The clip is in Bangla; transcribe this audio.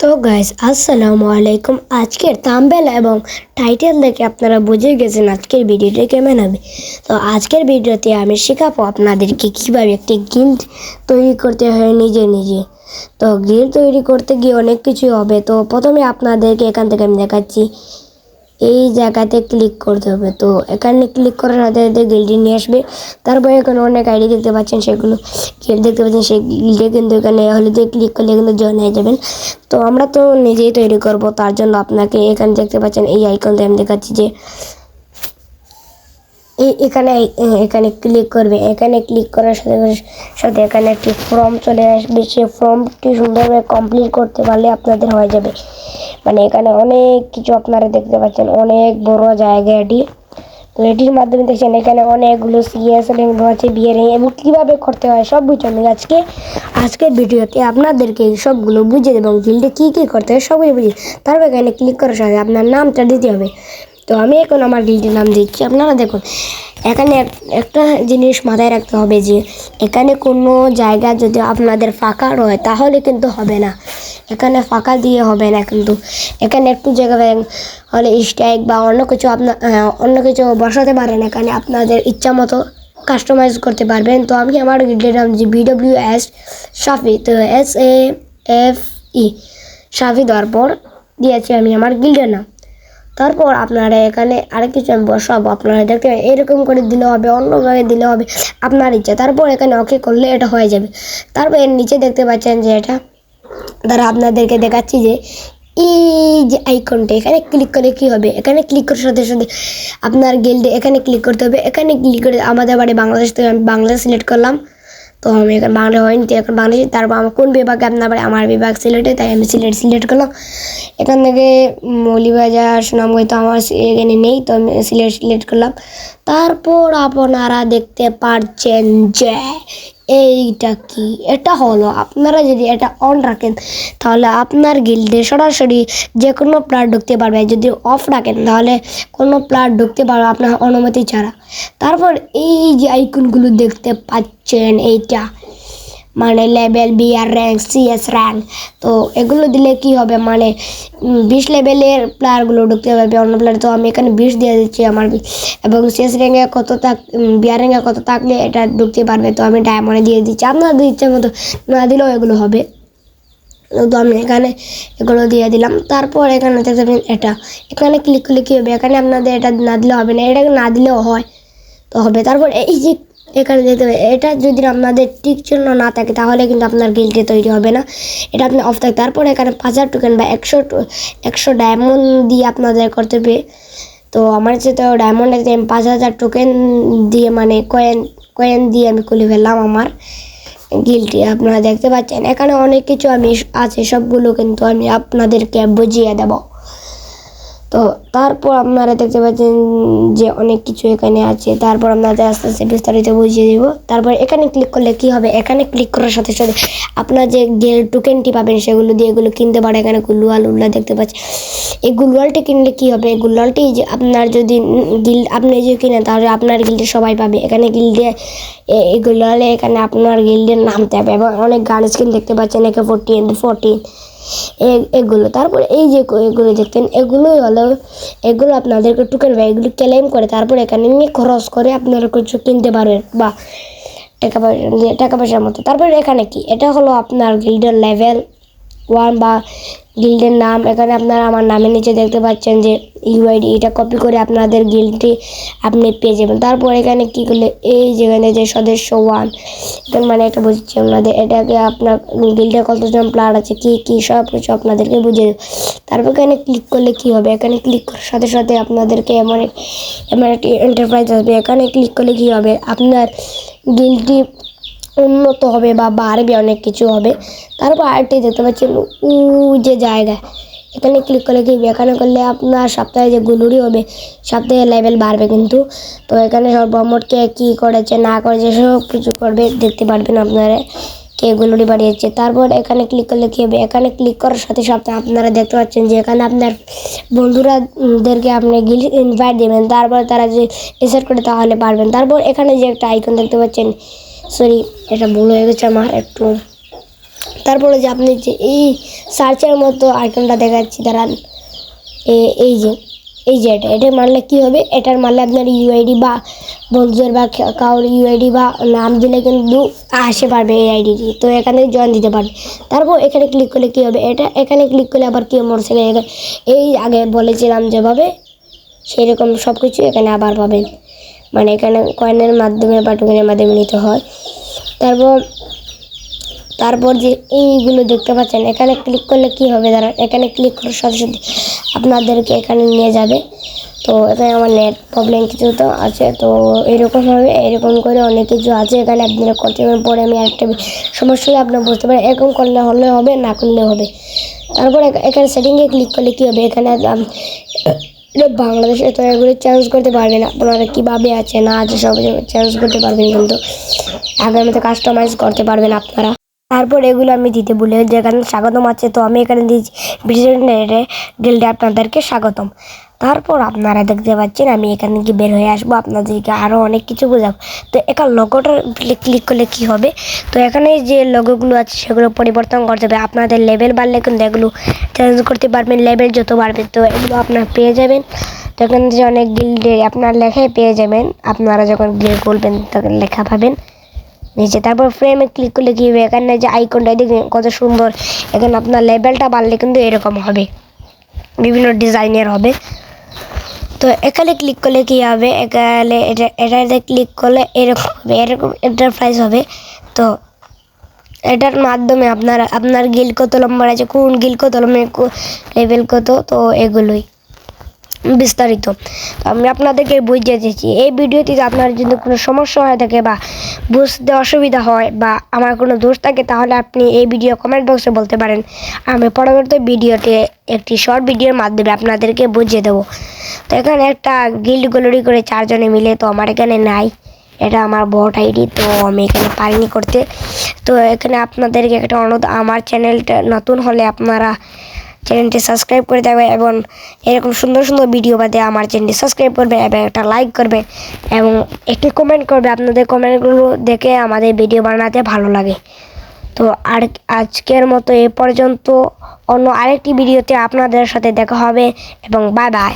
তো গাইস আসসালামু আলাইকুম। আজকের তাম্বেল এবং টাইটেল দেখে আপনারা বুঝে গেছেন আজকের ভিডিওটি কেমন হবে। তো আজকের ভিডিওতে আমি শেখাবো আপনাদেরকে কীভাবে একটি গিল্ড তৈরি করতে হয় নিজে নিজে। তো গিল্ড তৈরি করতে গিয়ে অনেক কিছু হবে। তো প্রথমে আপনাদেরকে এখান থেকে আমি দেখাচ্ছি। এই জায়গাতে ক্লিক করতে হবে। তো এখানে ক্লিক করার সাথে সাথে গিল্ডি নিয়ে আসবে। তারপরে এখানে অনেক আইডি দেখতে পাচ্ছেন, সেগুলো গিল্ড দেখতে পাচ্ছেন, সেই গিল্ডে কিন্তু এখানে হলুদে ক্লিক করলে কিন্তু জয়েন হয়ে যাবেন। তো আমরা তো নিজেই তৈরি করব, তার জন্য আপনাকে এখানে দেখতে পাচ্ছেন, এই আইকনটা আমি দেখাচ্ছি যে এই এখানে এখানে ক্লিক করবে। এখানে ক্লিক করার সাথে সাথে এখানে একটি ফর্ম চলে আসবে। সেই ফর্মটি সুন্দরভাবে কমপ্লিট করতে পারলে আপনাদের হয়ে যাবে। মানে এখানে অনেক কিছু আপনারা দেখতে পাচ্ছেন, অনেক বড় জায়গা এটি তো এটির মাধ্যমে দেখছেন এখানে অনেকগুলো সিএস র্যাঙ্ক আছে বিয়ে র্যাঙ্ক এবং কীভাবে করতে হয় সব বুঝে আমি আজকে, আজকের ভিডিওতে আপনাদেরকে সবগুলো বুঝে দেবো ফিল্ডে কী কী করতে হয় সবই বুঝি তারপর এখানে ক্লিক করার সাথে আপনার নামটা দিতে হবে। তো আমি এখন আমার গিল্ডের নাম দিচ্ছি। আপনারা দেখুন, এখানে একটা জিনিস মাথায় রাখতে হবে যে, এখানে কোনো জায়গা যদি আপনাদের ফাঁকা রয়, তাহলে কিন্তু হবে না। এখানে ফাঁকা দিয়ে হবে না কিন্তু। এখানে একটু জায়গা হলে স্ট্রাইক বা অন্য কিছু আপনার অন্য কিছু বসাতে পারেন। এখানে আপনাদের ইচ্ছা মতো কাস্টমাইজ করতে পারবেন। তো আমি আমার নাম যে বিডব্লিউ এস শাফি তো এস এ এফ ই শাফি দেওয়ার পর দিয়েছি আমি আমার গিল্ডের নাম। তারপর আপনারা এখানে আরেক কিছু আমি বসাবো। আপনারা দেখতে পাবেন, এরকম করে দিলে হবে অন্যভাবে দিলে হবে আপনার ইচ্ছা। তারপর এখানে ওকে করলে এটা হয়ে যাবে। তারপর এর নিচে দেখতে পাচ্ছেন যে এটা তারা আপনাদেরকে দেখাচ্ছি যে এই যে আইকনটা এখানে ক্লিক করলে কি হবে? এখানে ক্লিক করার সাথে সাথে আপনার গিল্ডে এখানে ক্লিক করতে হবে। এখানে ক্লিক করে আমাদের বাড়ি বাংলাদেশ থেকে আমি বাংলাদেশ সিলেক্ট করলাম। তো আমি এখন বাংলা হয়নি, তো এখন বাংলাদেশ, তারপর আমার কোন বিভাগে আপনার বাড়ি? আমার বিভাগ সিলেক্টে তাই আমি সিলেট সিলেক্ট করলাম। এখান থেকে মৌলিবাজার, সুনামগঞ্জ তো আমার এখানে নেই, তো আমি সিলেট সিলেক্ট করলাম। তারপর আপনারা দেখতে পারছেন যে এইটা কি? এটা হলো আপনারা যদি এটা অন রাখেন, তাহলে আপনার গিল্ডে সরাসরি যে কোনো প্লেয়ার ঢুকতে পারবে। যদি অফ রাখেন, তাহলে কোনো প্লেয়ার ঢুকতে পারবে আপনার অনুমতি ছাড়া। তারপর এই যে আইকনগুলো দেখতে পাচ্ছেন, এইটা। মানে লেভেল বি আর র্যাঙ্ক সিএস র্যাঙ্ক। তো এগুলো দিলে কি হবে? মানে বিশ লেভেলের প্লেয়ারগুলো ঢুকতে পারবে অন্য প্লেয়ার তো আমি এখানে বিশ দিয়ে দিচ্ছি আমার। এবং সিএস র্যাঙ্কে কত থাক বিআর র্যাঙ্কে কত থাকলে এটা ঢুকতে পারবে? তো আমি ডায়মন্ডে দিয়ে দিচ্ছি। আপনাদের ইচ্ছে মতো না দিলেও এগুলো হবে। তো আমি এখানে এগুলো দিয়ে দিলাম। তারপর এখানে এটা, এখানে ক্লিক করলে কী হবে? এখানে আপনাদের এটা না দিলে হবে না। এটা না দিলেও হয়। তো হবে। তারপর এই যে এখানে দেখতে পাবেন এটা যদি আপনাদের টিক চিহ্ন না থাকে, তাহলে কিন্তু আপনার গিল্ডে তৈরি হবে না। এটা আপনি অফ থাকে তারপর এখানে পাঁচ হাজার টোকেন বা একশো একশো ডায়মন্ড দিয়ে আপনাদের করতে হবে। তো আমার কাছে তো ডায়মন্ড আছে আমি পাঁচ হাজার টোকেন দিয়ে মানে কয়েন কয়েন দিয়ে আমি খুলে ফেললাম আমার গিল্টি আপনারা দেখতে পাচ্ছেন, এখানে অনেক কিছু আমি আছে, সবগুলো কিন্তু আমি আপনাদেরকে বুঝিয়ে দেব। তো তারপর আপনারা দেখতে পাচ্ছেন যে অনেক কিছু এখানে আছে। তারপর আপনাদের আস্তে আস্তে বিস্তারিত বুঝিয়ে দেবো। তারপর এখানে ক্লিক করলে কি হবে? এখানে ক্লিক করার সাথে সাথে আপনার যে গেল টোকেনটি পাবেন, সেগুলো দিয়ে এগুলো কিনতে পারে এখানে গুলুয়াল উল্লা দেখতে পাচ্ছেন এই গুলওয়ালটি কিনলে কি হবে? গুলওয়ালটি যে আপনার যদি গিল আপনি যদি কিনেন, তাহলে আপনার গিল্ডে সবাই পাবে। এখানে গিল্ডে এই গুলওয়ালে এখানে আপনার গিল্ডের নামতে হবে এবং অনেক গান স্কিন দেখতে পাচ্ছেন একে ফোরটিন ফোরটিন এগুলো। তারপরে এই যে এগুলো দেখতেন, এগুলোই হলো এগুলো আপনাদেরকে টুকের বা এগুলো ক্লেম করে। তারপরে এখানে নিয়ে খরচ করে আপনারা কিছু কিনতে পারবেন বা টাকা পয়সা টাকা পয়সার মতো। তারপরে এখানে কি? এটা হলো আপনার গিল্ডের লেভেল ওয়ান বা গিল্ডের নাম। এখানে আপনারা আমার নামের নিচে দেখতে পাচ্ছেন যে ইউআইডি এটা কপি করে আপনাদের গিল্ডটি আপনি পেয়ে যাবেন। তারপর এখানে কি করলে, এই যেখানে যে সদস্য ওয়ান এখানে মানে একটা বুঝছি আপনাদের। এটাকে আপনার গিল্ডে কতজন প্লেয়ার আছে, কি কি, সব কিছু আপনাদেরকে বুঝিয়ে দেবো। তারপর এখানে ক্লিক করলে কি হবে? এখানে ক্লিক করার সাথে সাথে আপনাদেরকে এমন এমন একটি এন্টারপ্রাইজ আসবে। এখানে ক্লিক করলে কি হবে? আপনার গিল্ডটি উন্নত হবে বা বাড়বে অনেক কিছু হবে। তারপর আরেকটি দেখতে পাচ্ছেন উ যে জায়গা। এখানে ক্লিক করলে কি? এখানে করলে আপনার সপ্তাহে যে গুলুরি হবে সপ্তাহে লেভেল বাড়বে কিন্তু। তো এখানে সর্বমোট কে কী করেছে না করেছে সব কিছু করবে দেখতে পারবেন আপনারা কে গুলুরি বাড়িয়েছে। তারপর এখানে ক্লিক করলে কী হবে? এখানে ক্লিক করার সাথে সাথে আপনারা দেখতে পাচ্ছেন যে এখানে আপনার বন্ধুরা উম, আপনি গিল ইনভাইট দেবেন। তারপর তারা যে রিসার্চ করে তাহলে পারবেন। তারপর এখানে যে একটা আইকন দেখতে পাচ্ছেন সরি, এটা ভুল হয়ে গেছে আমার একটু। তারপরে যে আপনি যে এই সার্চের মতো আইকনটা দেখাচ্ছি, দাঁড়ান। এই যে এই যে এটা এটা মারলে কী হবে? এটার মারলে আপনার ইউআইডি বা বন্ধুদের বা কা- কারোর ইউআইডি বা নাম দিলে কিন্তু আসে পারবে এই আইডিটি তো এখানে জয়েন দিতে পারবে। তারপর এখানে ক্লিক করলে কী হবে? এটা, এখানে ক্লিক করলে আবার কি মোটরসাইকেল এই আগে বলেছিলাম যেভাবে সেই রকম সব কিছু এখানে আবার পাবেন। মানে এখানে কয়েনের মাধ্যমে বা মাধ্যমে নিতে হয়। তারপর তারপর যে এইগুলো দেখতে পাচ্ছেন, এখানে ক্লিক করলে কি হবে দাঁড়ান, এখানে ক্লিক করার সাথে সাথে আপনাদেরকে এখানে নিয়ে যাবে। তো এখানে আমার নেট প্রবলেম কিছু তো আছে, তো এরকম হবে এরকম করে অনেক কিছু আছে এখানে আপনারা করতে পারেন। পরে আমি বি- সমস্যা আপনারা বুঝতে পারেন, এরকম করলে হলে হবে, না করলে হবে। তারপর এখানে সেটিংয়ে ক্লিক করলে কী হবে? এখানে বাংলাদেশে তো এগুলো চেঞ্জ করতে পারবে না। আপনারা কীভাবে আছে, না আছে, সব চেঞ্জ করতে পারবেন কিন্তু। আগের মতো কাস্টমাইজ করতে পারবেন আপনারা। তারপর এগুলো আমি দিতে ভুলে যেখানে স্বাগতম আছে, তো আমি এখানে দিয়েছি। ব্রিটেনের ডিলটা আপনাদেরকে স্বাগতম। তারপর আপনারা দেখতে পাচ্ছেন, আমি এখান থেকে বের হয়ে আসব, আপনাদেরকে আরও অনেক কিছু বোঝাবো। তো এখানে লগোটা ক্লিক করলে কি হবে? তো এখানে যে লগোগুলো আছে, সেগুলো পরিবর্তন করতে হবে। আপনাদের লেভেল বাড়লে কিন্তু এগুলো চেঞ্জ করতে পারবেন লেভেল যত বাড়বে, তো এগুলো আপনার পেয়ে যাবেন। তো এখানে যে অনেক গিল্ডে আপনার লেখায় পেয়ে যাবেন। আপনারা যখন গিয়ে করবেন, তখন লেখা পাবেন। নিচে তারপর ফ্রেমে ক্লিক করলে কি হবে? এখানে যে আইকনটা দেখবেন কত সুন্দর। এখানে আপনার লেভেলটা বাড়লে কিন্তু এরকম হবে। বিভিন্ন ডিজাইনের হবে। তো এখানে ক্লিক করলে কি হবে? এখানে এটা এটা ক্লিক করলে এরকম হবে, এরকম এন্টারপ্রাইজ হবে। তো এটার মাধ্যমে আপনার আপনার গিল কত লম্বা আছে, কোন গিল কত লেভেল কত, তো এগুলোই। বিস্তারিত। আমি আপনাদেরকে বুঝিয়ে দিয়েছি এই ভিডিওতে আপনার যদি কোনো সমস্যা হয়ে থাকে বা বুঝতে অসুবিধা হয় বা আমার কোনো দোষ থাকে, তাহলে আপনি এই ভিডিও কমেন্ট বক্সে বলতে পারেন। আমি পরবর্তী ভিডিওতে একটি শর্ট ভিডিওর মাধ্যমে আপনাদেরকে বুঝিয়ে দেবো। তো এখানে একটা গিল্ড গ্যালারি করে চারজনে মিলে, তো আমার এখানে নাই। এটা আমার বট আইডি তো আমি এখানে পারিনি করতে। তো এখানে আপনাদেরকে একটা অনুরোধ, আমার চ্যানেলটা নতুন হলে আপনারা চ্যানেলটি সাবস্ক্রাইব করে দেবে এবং এরকম সুন্দর সুন্দর ভিডিও বাদে আমার চ্যানেলটি সাবস্ক্রাইব করবে এবং একটা লাইক করবে এবং একটি কমেন্ট করবে। আপনাদের কমেন্টগুলো দেখে আমাদের ভিডিও বানাতে ভালো লাগে। তো আর আজকের মতো এ পর্যন্ত। অন্য আরেকটি ভিডিওতে আপনাদের সাথে দেখা হবে এবং বাই বাই